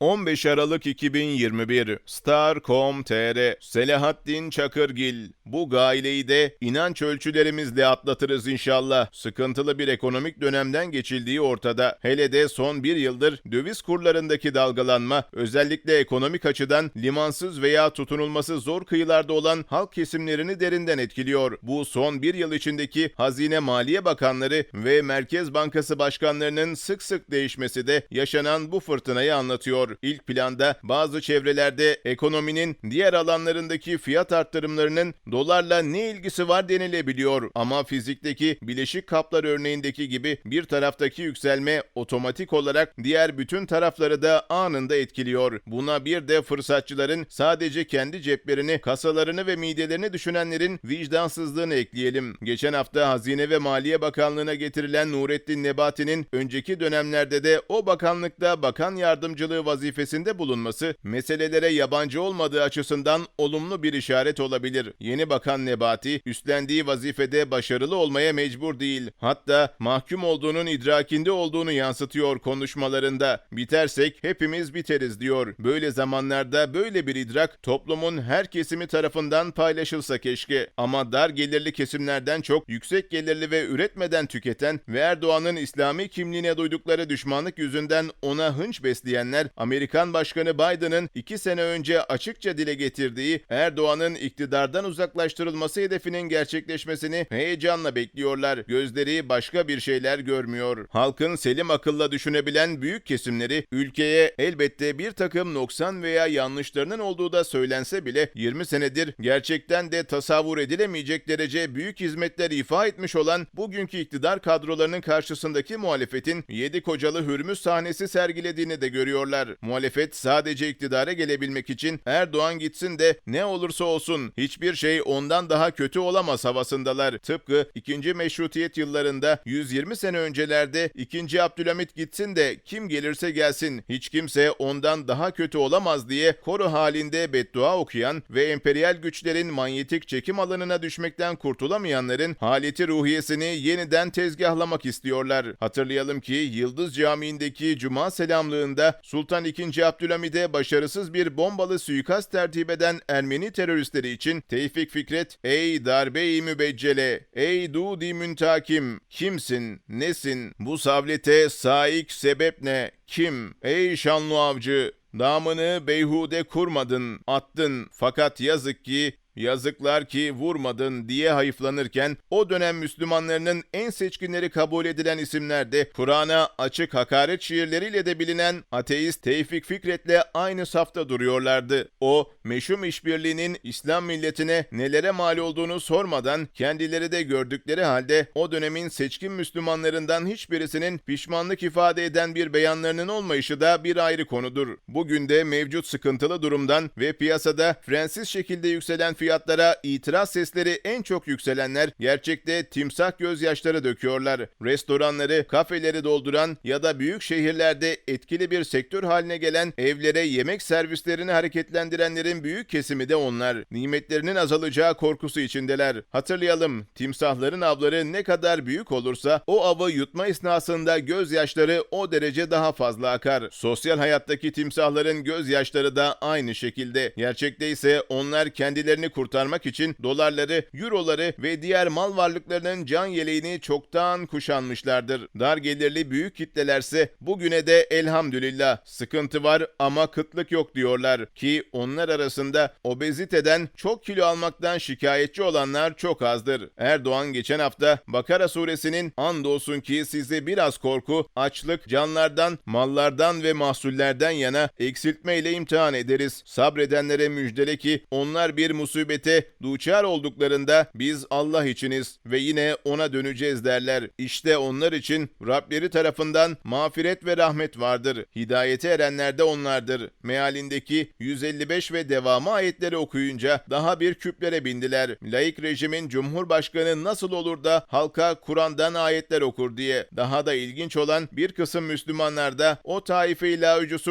15 Aralık 2021 Star.com.tr Selahattin Çakırgil Bu gaileyi de inanç ölçülerimizle atlatırız inşallah. Sıkıntılı bir ekonomik dönemden geçildiği ortada. Hele de son bir yıldır döviz kurlarındaki dalgalanma özellikle ekonomik açıdan limansız veya tutunulması zor kıyılarda olan halk kesimlerini derinden etkiliyor. Bu son bir yıl içindeki Hazine Maliye Bakanları ve Merkez Bankası başkanlarının sık sık değişmesi de yaşanan bu fırtınayı anlatıyor. İlk planda bazı çevrelerde ekonominin diğer alanlarındaki fiyat arttırımlarının dolarla ne ilgisi var denilebiliyor. Ama fizikteki bileşik kaplar örneğindeki gibi bir taraftaki yükselme otomatik olarak diğer bütün tarafları da anında etkiliyor. Buna bir de fırsatçıların sadece kendi ceplerini, kasalarını ve midelerini düşünenlerin vicdansızlığını ekleyelim. Geçen hafta Hazine ve Maliye Bakanlığı'na getirilen Nurettin Nebati'nin önceki dönemlerde de o bakanlıkta bakan yardımcılığı vazifesinde bulunması meselelere yabancı olmadığı açısından olumlu bir işaret olabilir. Yeni bakan Nebati üstlendiği vazifede başarılı olmaya mecbur değil. Hatta mahkum olduğunun idrakinde olduğunu yansıtıyor konuşmalarında. Bitersek hepimiz biteriz diyor. Böyle zamanlarda böyle bir idrak toplumun her kesimi tarafından paylaşılsa keşke. Ama dar gelirli kesimlerden çok yüksek gelirli ve üretmeden tüketen ve Erdoğan'ın İslami kimliğine duydukları düşmanlık yüzünden ona hınç besleyenler Amerikan Başkanı Biden'ın iki sene önce açıkça dile getirdiği Erdoğan'ın iktidardan uzaklaştırılması hedefinin gerçekleşmesini heyecanla bekliyorlar. Gözleri başka bir şeyler görmüyor. Halkın selim akılla düşünebilen büyük kesimleri ülkeye elbette bir takım noksan veya yanlışlarının olduğu da söylense bile 20 senedir gerçekten de tasavvur edilemeyecek derece büyük hizmetler ifa etmiş olan bugünkü iktidar kadrolarının karşısındaki muhalefetin yedi kocalı hürmüz sahnesi sergilediğini de görüyorlar. Muhalefet sadece iktidara gelebilmek için Erdoğan gitsin de ne olursa olsun hiçbir şey ondan daha kötü olamaz havasındalar. Tıpkı 2. Meşrutiyet yıllarında 120 sene öncelerde 2. Abdülhamit gitsin de kim gelirse gelsin hiç kimse ondan daha kötü olamaz diye koru halinde beddua okuyan ve emperyal güçlerin manyetik çekim alanına düşmekten kurtulamayanların haleti ruhiyesini yeniden tezgahlamak istiyorlar. Hatırlayalım ki Yıldız Camii'ndeki Cuma selamlığında Sultan II. Abdülhamid'e başarısız bir bombalı suikast tertip eden Ermeni teröristleri için Tevfik Fikret, ''Ey darbe-i mübeccele, ey dudi müntakim, kimsin, nesin, bu savlete saik sebep ne, kim, ey şanlı avcı, Damını beyhude kurmadın, attın fakat yazık ki Yazıklar ki vurmadın diye hayıflanırken o dönem Müslümanlarının en seçkinleri kabul edilen isimlerde Kur'an'a açık hakaret şiirleriyle de bilinen ateist Tevfik Fikret'le aynı safta duruyorlardı. O meşhum işbirliğinin İslam milletine nelere mal olduğunu sormadan kendileri de gördükleri halde o dönemin seçkin Müslümanlarından hiçbirisinin pişmanlık ifade eden bir beyanlarının olmayışı da bir ayrı konudur. Bugün de mevcut sıkıntılı durumdan ve piyasada frensiz şekilde yükselen fiyatlara itiraz sesleri en çok yükselenler gerçekte timsah gözyaşları döküyorlar. Restoranları, kafeleri dolduran ya da büyük şehirlerde etkili bir sektör haline gelen evlere yemek servislerini hareketlendirenlerin büyük kesimi de onlar. Nimetlerinin azalacağı korkusu içindeler. Hatırlayalım, timsahların avları ne kadar büyük olursa o avı yutma esnasında gözyaşları o derece daha fazla akar. Sosyal hayattaki timsahların gözyaşları da aynı şekilde. Gerçekte ise onlar kendilerini kurtarmak için dolarları, euroları ve diğer mal varlıklarının can yeleğini çoktan kuşanmışlardır. Dar gelirli büyük kitlelerse bugüne de elhamdülillah sıkıntı var ama kıtlık yok diyorlar ki onlar arasında obeziteden çok kilo almaktan şikayetçi olanlar çok azdır. Erdoğan geçen hafta Bakara suresinin andolsun ki sizi biraz korku, açlık, canlardan, mallardan ve mahsullerden yana eksiltmeyle imtihan ederiz. Sabredenlere müjdele ki onlar bir musibete duçar olduklarında biz Allah içiniz ve yine ona döneceğiz derler. İşte onlar için Rableri tarafından mağfiret ve rahmet vardır. Hidayete erenler de onlardır. Mealindeki 155 ve devamı ayetleri okuyunca daha bir küplere bindiler. Laik rejimin cumhurbaşkanı nasıl olur da halka Kur'an'dan ayetler okur diye. Daha da ilginç olan bir kısım Müslümanlar da o taife-i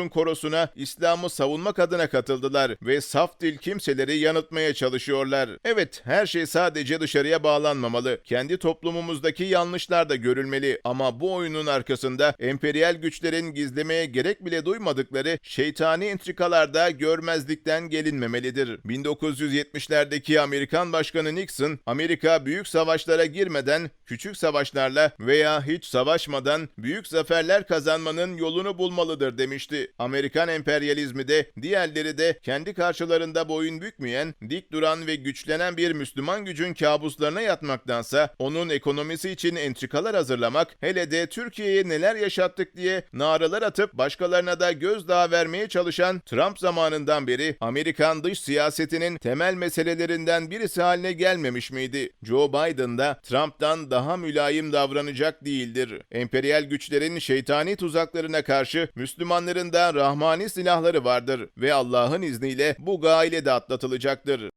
korosuna İslam'ı savunmak adına katıldılar ve saf dil kimseleri yanıltmaya çalışıyorlar. Evet, her şey sadece dışarıya bağlanmamalı. Kendi toplumumuzdaki yanlışlar da görülmeli ama bu oyunun arkasında emperyal güçlerin gizlemeye gerek bile duymadıkları şeytani entrikalarda görmezlikten gelinmemelidir. 1970'lerdeki Amerikan Başkanı Nixon, Amerika büyük savaşlara girmeden küçük savaşlarla veya hiç savaşmadan büyük zaferler kazanmanın yolunu bulmalıdır demişti. Amerikan emperyalizmi de diğerleri de kendi karşılarında boyun bükmeyen, duran ve güçlenen bir Müslüman gücün kabuslarına yatmaktansa onun ekonomisi için entrikalar hazırlamak, hele de Türkiye'ye neler yaşattık diye naralar atıp başkalarına da gözdağı vermeye çalışan Trump zamanından beri Amerikan dış siyasetinin temel meselelerinden birisi haline gelmemiş miydi? Joe Biden da Trump'tan daha mülayim davranacak değildir. Emperyal güçlerin şeytani tuzaklarına karşı Müslümanların da rahmani silahları vardır ve Allah'ın izniyle bu gaile de atlatılacaktır.